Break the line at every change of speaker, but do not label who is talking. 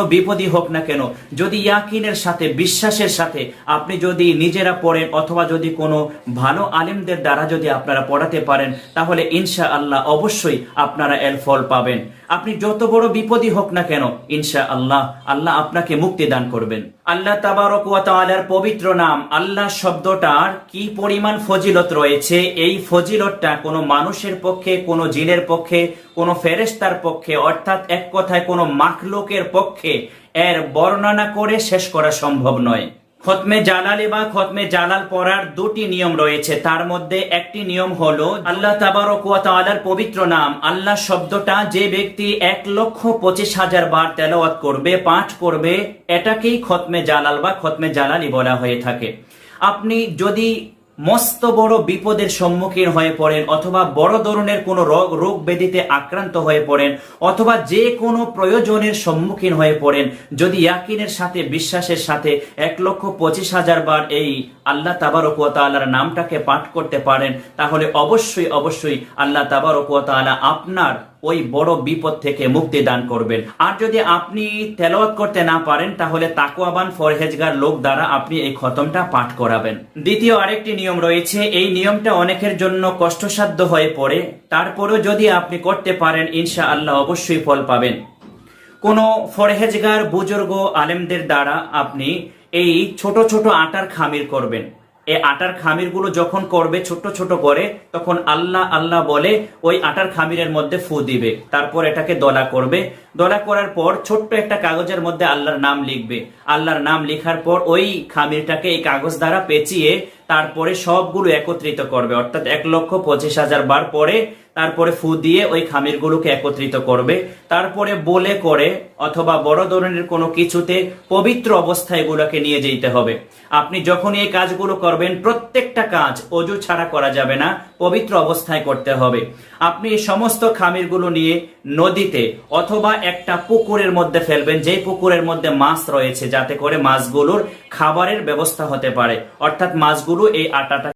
বড় বিপদই হোক না কেন, যদি ইয়াকিনের সাথে, বিশ্বাসের সাথে আপনি যদি নিজেরা পড়েন অথবা যদি কোনো ভালো আলেমদের দ্বারা যদি আপনারা পড়াতে পারেন, তাহলে ইনশা আল্লাহ অবশ্যই আপনারা এর ফল পাবেন। আপনি যত বড় বিপদই হোক না কেন ইনশা আল্লাহ আল্লাহ আপনাকে মুক্তি দান করবেন। আল্লাহ তাবারক ও তালার পবিত্র নাম, আল্লাহ শব্দটার কি পরিমাণ ফজিলত রয়েছে, এই ফজিলতটা কোনো মানুষের পক্ষে, কোনো জিনের পক্ষে, কোনো ফেরেস্তার পক্ষে, অর্থাৎ এক কথায় কোনো মাখলোকের পক্ষে এর বর্ণনা করে শেষ করা সম্ভব নয়। খতমে জালালে বা খতমে জালাল পড়ার দুটি নিয়ম রয়েছে। তার মধ্যে একটি নিয়ম হলো, আল্লাহ তাবার পবিত্র নাম, আল্লাহ শব্দটা যে ব্যক্তি এক লক্ষ পঁচিশ হাজার বার তেলাওয়াত করবে, পাঠ করবে, এটাকেই খতমে জালাল বা খতমে জালালি বলা হয়ে থাকে। আপনি যদি মস্ত বড় বিপদের সম্মুখীন হয়ে পড়েন, অথবা বড় ধরনের কোনো রোগ রোগ ব্যাধিতে আক্রান্ত হয়ে পড়েন, অথবা যে কোনো প্রয়োজনের সম্মুখীন হয়ে পড়েন। যদি ইয়াকিনের সাথে, বিশ্বাসের সাথে এক লক্ষ পঁচিশ হাজার বার এই আল্লাহ তাবারক ওয়া নামটাকে পাঠ করতে পারেন, তাহলে অবশ্যই অবশ্যই আল্লাহ তাবারক ওয়া আপনার ওই বড় বিপদ থেকে মুক্তি দান করবেন। আর যদি আপনি তেলাওয়াত করতে না পারেন, তাহলে তাকুয়াবান ফরহেজগার লোক দ্বারা আপনি এই খতমটা পাঠ করাবেন। দ্বিতীয় আরেকটি নিয়ম রয়েছে, এই নিয়মটা অনেকের জন্য কষ্টসাধ্য হয়ে পড়ে। তারপরেও যদি আপনি করতে পারেন ইনশা আল্লাহ অবশ্যই ফল পাবেন। কোনো ফরহেজগার, বুজুর্গ, আলেমদের দ্বারা আপনি এই ছোট ছোট আটার খামির করবেন। এই আটার খামিরগুলো যখন করবে ছোট ছোট করে, তখন আল্লাহ আল্লাহ বলে, ওই আটার খামিরের মধ্যে ফু দিবে। তারপর এটাকে দলা করবে। দলা করার পর ছোট্ট একটা কাগজের মধ্যে আল্লাহর নাম লিখবে। আল্লাহর নাম লেখার পর ওই খামিরটাকে এই কাগজ দ্বারা পেঁচিয়ে তারপরে সবগুলো একত্রিত করবে, অর্থাৎ এক লক্ষ পঁচিশ হাজার বার পরে তারপরে ফু দিয়ে ওই খামিরগুলোকে একত্রিত করবে। তারপরে বলে করে অথবা বড় ধরনের কোনো কিছুতে পবিত্র অবস্থায় এগুলোকে নিয়ে যেতে হবে। আপনি যখন এই কাজগুলো করবেন, প্রত্যেকটা কাজ অজু ছাড়া করা যাবে না, পবিত্র অবস্থায় করতে হবে। আপনি এই সমস্ত খামিরগুলো নিয়ে নদীতে অথবা একটা পুকুরের মধ্যে ফেলবেন, যেই পুকুরের মধ্যে মাছ রয়েছে, যাতে করে মাছগুলোর খাবারের ব্যবস্থা হতে পারে। অর্থাৎ মাছগুলো এই আটাটা